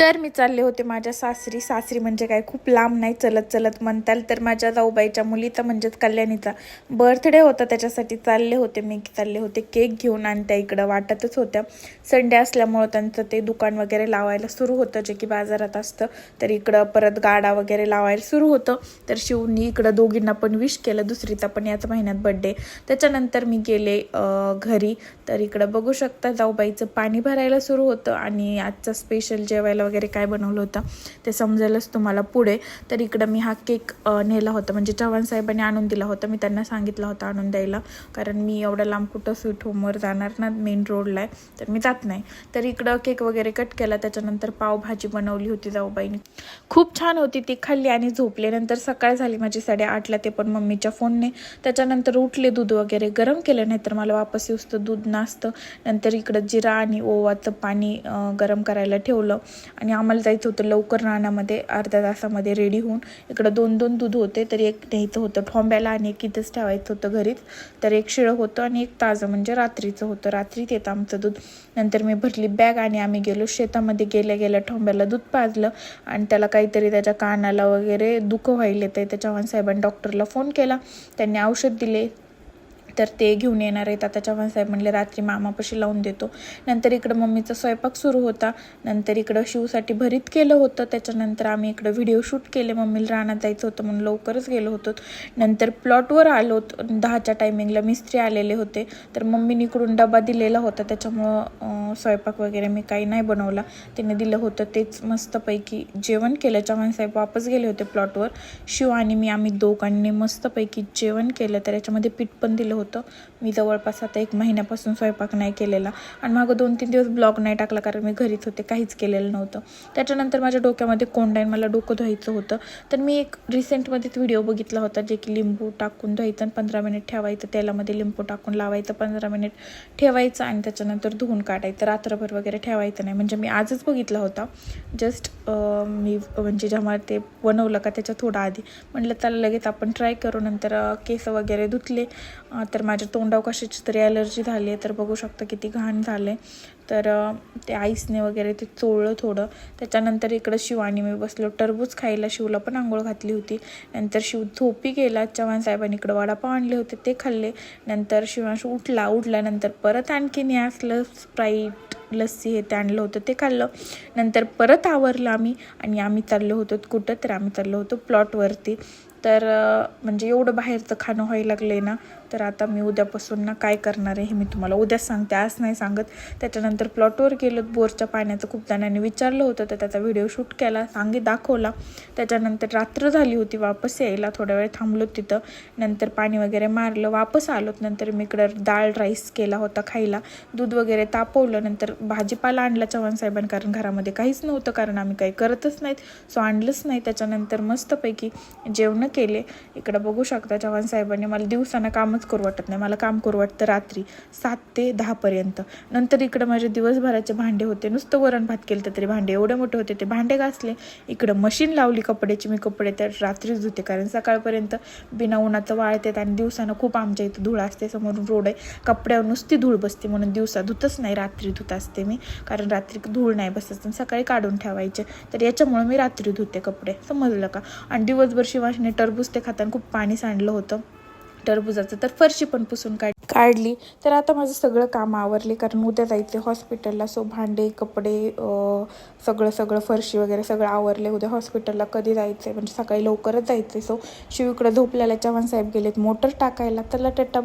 तर मी चालले होते माझ्या सासरी. सासरी म्हणजे काय? खूप लांब नाही चलत चलत म्हणताल तर माझ्या जाऊबाईच्या मुलीचा म्हणजेच कल्याणीचा बर्थडे होता त्याच्यासाठी चालले होते मी. चालले होते केक घेऊन आणि त्या इकडं वाटतच होत्या. संडे असल्यामुळं त्यांचं ते दुकान वगैरे लावायला सुरू होतं जे की बाजारात असतं. तर इकडं परत गाडा वगैरे लावायला सुरू होतं. तर शिवनी इकडं दोघींना पण विश केलं दुसरीचा पण याच महिन्यात बड्डे त्याच्यानंतर मी गेले घरी. तर इकडं बघू शकता जाऊबाईचं पाणी भरायला सुरू होतं आणि आजचं स्पेशल जेवायला वगैरे काय बनवलं होतं ते समजेलच तुम्हाला पुढे. तर इकडं मी हा केक नेला होता. म्हणजे चव्हाण साहेबांनी आणून दिला होता. मी त्यांना सांगितलं होतं आणून द्यायला. कारण मी एवढं लांब कुठं स्वीट होमवर जाणार ना मेन रोडला आहे तर मी जात नाही. तर इकडं केक वगैरे कट केला. त्याच्यानंतर पावभाजी बनवली होती जाऊबाईने. खूप छान होती ती. खाल्ली आणि झोपले नंतर सकाळ झाली माझी साडेआठला. ते पण मम्मीच्या फोनने. त्याच्यानंतर उठले दूध वगैरे गरम केलं. नाही तर मला वापस येऊस तर दूध नाचतं नंतर इकडं जिरा आणि ओवाचं पाणी गरम करायला ठेवलं. आणि आम्हाला जायचं होतं लवकर रानामध्ये अर्ध्या तासामध्ये रेडी होऊन. इकडं दोन दोन दूध होते तर एक न्यायचं होतं ठोंब्याला आणि एक इथंच ठेवायचं होतं घरीच. तर एक शिळं होतं आणि एक ताजं म्हणजे रात्रीचं होतं. रात्रीत येतं आमचं दूध. नंतर मी भरली बॅग आणि आम्ही गेलो शेतामध्ये. गेल्या गेल्या ठोंब्याला दूध पाजलं आणि त्याला काहीतरी त्याच्या कानाला वगैरे दुःख व्हायले. ते त्या साहेबांनी डॉक्टरला फोन केला. त्यांनी औषध दिले. तर ते घेऊन येणार आहेत. आता चव्हाण साहेब म्हणले रात्री मामापाशी लावून देतो. नंतर इकडं मम्मीचा स्वयंपाक सुरू होता. नंतर इकडं शिवसाठी भरीत केलं होतं. त्याच्यानंतर आम्ही इकडं व्हिडिओ शूट केले. मम्मीला रानात जायचं होतं म्हणून लवकरच गेलो होतो. नंतर प्लॉटवर आलो होतो. दहाच्या टायमिंगला मिस्त्री आलेले होते. तर मम्मीने इकडून डबा दिलेला होता. त्याच्यामुळं स्वयंपाक वगैरे मी काही नाही बनवला. तिने दिलं होतं. तेच मस्तपैकी जेवण केलं. चव्हाण साहेब वापस गेले होते प्लॉटवर शिव आणि मी आम्ही दोघांनी मस्तपैकी जेवण केलं. तर याच्यामध्ये पीठ पण दिलं होतं. होतं. मी जवळपास आता एक महिन्यापासून स्वयंपाक नाही केलेला. आणि मागं दोन तीन दिवस ब्लॉग नाही टाकला कारण मी घरीच होते काहीच केलेलं नव्हतं. त्याच्यानंतर माझ्या डोक्यामध्ये कोंडाईन मला डोकं धुवायचं होतं. तर मी एक रिसेंटमध्येच व्हिडिओ बघितला होता जे की लिंबू टाकून धुवायचं आणि पंधरा मिनिट ठेवायचं. तेलामध्ये लिंबू टाकून लावायचं पंधरा मिनिट ठेवायचं आणि त्याच्यानंतर धुवून काढायचं. रात्रभर वगैरे ठेवायचं नाही. म्हणजे मी आजच बघितला होता. जस्ट मी म्हणजे जेव्हा ते बनवलं का त्याच्या थोडा आधी. म्हटलं त्याला लगेच आपण ट्राय करू. नंतर केस वगैरे धुतले. तर माझ्या तोंडावर कशाची तरी ॲलर्जी झाली आहे तर बघू शकता किती घाण झालं आहे तर ते आईसने वगैरे ते चोळलं थोडं. त्याच्यानंतर इकडं शिव आणि मी बसलो. टरबूज खायला शिवला पण आंघोळ घातली होती. नंतर शिव झोपी गेला. चव्हाण साहेबांनी इकडं वडापाव आणले होते ते खाल्ले. नंतर शिवांश उठला. उठल्यानंतर परत आणखीन या असलं स्प्राईट लस्सी हे ते आणलं होतं ते खाल्लं. नंतर परत आवरलं आम्ही आणि आम्ही चाललो होतो कुठं तर आम्ही चाललो होतो प्लॉटवरती तर म्हणजे एवढं बाहेरचं खाणं व्हायला लागले ना. तर आता मी उद्यापासून ना काय करणार आहे हे मी तुम्हाला उद्याच सांगते. आज नाही सांगत. त्याच्यानंतर प्लॉटवर गेलो. बोरच्या पाण्याचं खूप जणांनी विचारलं होतं. तर त्याचा व्हिडिओ शूट केला. सांगे दाखवला. त्याच्यानंतर रात्र झाली होती. वापस यायला थोड्या वेळ थांबलो तिथं. नंतर पाणी वगैरे मारलं. वापस आलोत. नंतर मी इकडं डाळ राईस केला होता खायला. दूध वगैरे तापवलं. नंतर भाजीपाला आणला चव्हाण साहेबांनी. कारण घरामध्ये काहीच नव्हतं. कारण आम्ही काही करतच नाहीत. सो आणलंच नाही. त्याच्यानंतर मस्तपैकी जेवणं केले. इकडं बघू शकता चव्हाण साहेबांनी मला दिवसानं कामच करू वाटत नाही. मला काम करू वाटतं रात्री सात ते दहापर्यंत नंतर इकडं माझे दिवसभराचे भांडे होते. नुसतं वरण भात केलं तर तरी भांडे. एवढे मोठे होते ते भांडे घासले. इकडं मशीन लावली कपड्याची मी. कपडे तर रात्रीच धुते कारण सकाळपर्यंत बिना उन्हाचं वाळतात आणि दिवसानं खूप आमच्या इथं धूळ असते. समोरून रोड आहे. कपड्यावर नुसती धूळ बसते म्हणून दिवसा धुतच नाही. रात्री धुत असते मी. कारण रात्री धूळ नाही बसत. सकाळी काढून ठेवायचे. तर याच्यामुळे मी रात्री धुते कपडे. समजलं का? आणि दिवसभर शिवाशने टरबूज ते खाताना खूप पाणी सांडलं होतं. टरबुजाचं तर फरशी पण पुसून काढ काढली. तर आता माझं सगळं काम आवरले कारण उद्या जायचे हॉस्पिटलला. सो भांडे कपडे सगळं सगळं फरशी वगैरे सगळं आवरले. उद्या हॉस्पिटलला कधी जायचं म्हणजे सकाळी लवकरच जायचं सो शिव इकडं झोपल्याला चव्हाण साहेब गेलेत. मोटर टाकायला तर लटट्टा